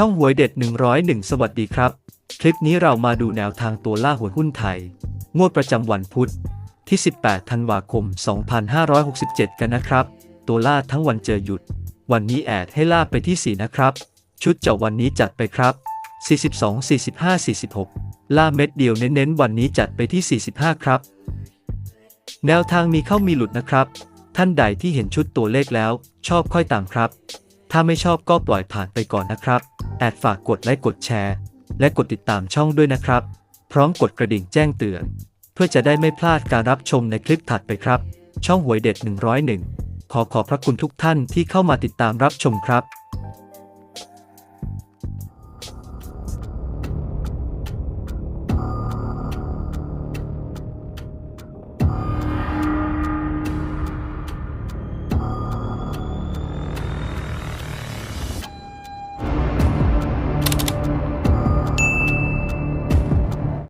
ช่องหวยเด็ด 101 สวัสดีครับ คลิปนี้เรามาดูแนวทางตัวล่าหวยหุ้นไทย งวดประจำวันพุธที่ 18 ธันวาคม 2567 กันนะครับ ตัวล่าทั้งวันเจอหยุด วันนี้แอดให้ล่าไปที่ 4 นะครับ ชุดเจาะวันนี้จัดไปครับ 42 45 46 ล่าเม็ดเดียวเน้นๆ วันนี้จัดไปที่ 45 ครับ แนวทางมีเข้ามีหลุดนะครับ ท่านใดที่เห็นชุดตัวเลขแล้ว ชอบค่อยตามครับ ถ้าไม่ชอบก็ปล่อยผ่านไปก่อนนะครับ แอดฝากกดไลค์กดแชร์ และกดติดตามช่องด้วยนะครับ พร้อมกดกระดิ่งแจ้งเตือน เพื่อจะได้ไม่พลาดการรับชมในคลิปถัดไปครับ ช่องหวยเด็ด 101 ขอขอบพระคุณทุกท่านที่เข้ามาติดตามรับชมครับ